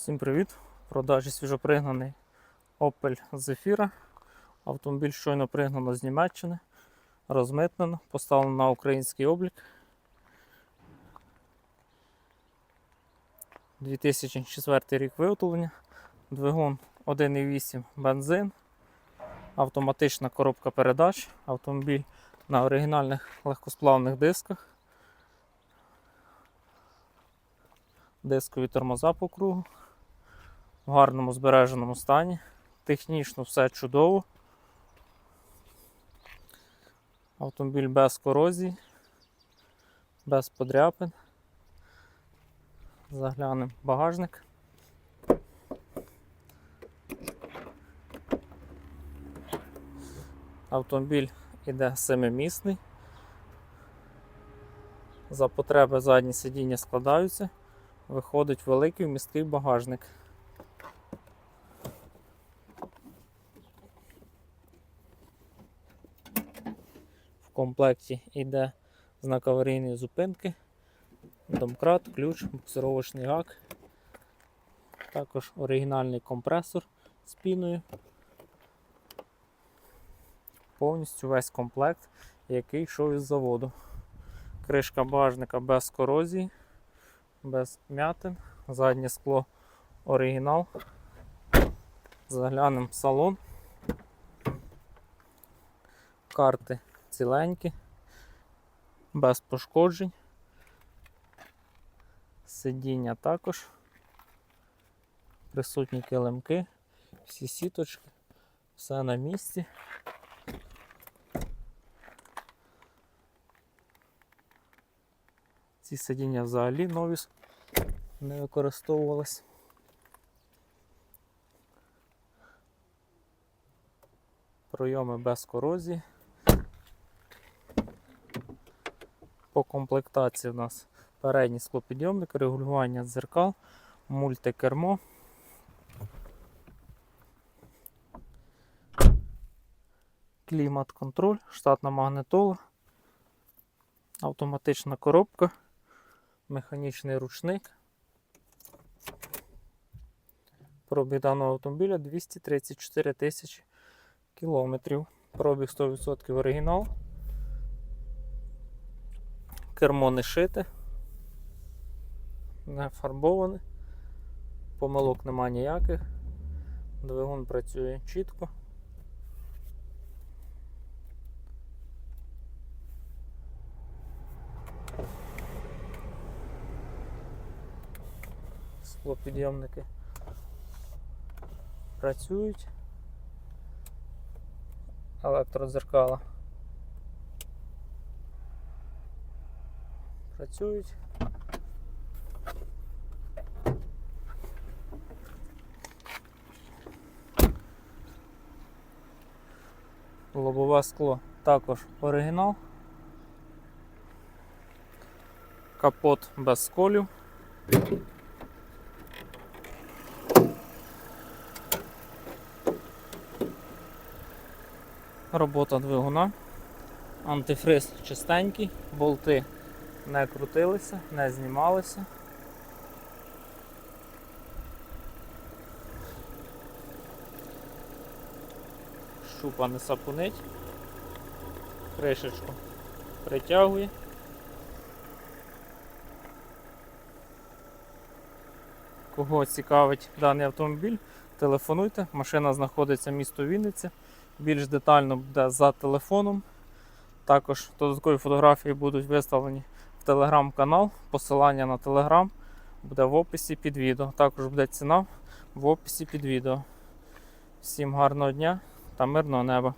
Всім привіт! В продажі свіжопригнаний Opel Zafira. Автомобіль щойно пригнано з Німеччини, розмитнено, поставлено на український облік. 2004 рік виготовлення, двигун 1,8 бензин, автоматична коробка передач, автомобіль на оригінальних легкосплавних дисках, дискові тормоза по кругу в гарному збереженому стані. Технічно все чудово. Автомобіль без корозії, без подряпин. Заглянемо багажник. Автомобіль іде семимісний. За потреби задні сидіння складаються. Виходить великий міський багажник. Комплекті йде знак аварійної зупинки, домкрат, ключ, буксировочний гак, також оригінальний компресор з піною. Повністю весь комплект, який йшов із заводу. Кришка багажника без корозії, без м'ятин, заднє скло оригінал. Заглянемо в салон. Карти ціленькі, без пошкоджень. Сидіння також. Присутні килимки, всі сіточки, все на місці. Ці сидіння взагалі нові не використовувались. Пройоми без корозії. По комплектації у нас передній склопідйомник, регулювання дзеркал, мультикермо. Клімат-контроль, штатна магнитола, автоматична коробка, механічний ручник. Пробіг даного автомобіля 234 тисячі кілометрів. Пробіг 100% оригінал. Кермо не шите, не фарбоване, помилок нема ніяких. Двигун працює чітко. Склопідйомники працюють. Електродзеркала працюють. Лобове скло також оригінал. Капот без сколів. Робота двигуна. Антифриз чистенький, болти не крутилися, не знімалися. Шупа не сапунить. Кришечку притягує. Кого цікавить даний автомобіль, телефонуйте. Машина знаходиться в місто Вінниця. Більш детально буде за телефоном. Також додаткові фотографії будуть виставлені телеграм-канал. Посилання на телеграм буде в описі під відео. Також буде ціна в описі під відео. Всім гарного дня та мирного неба!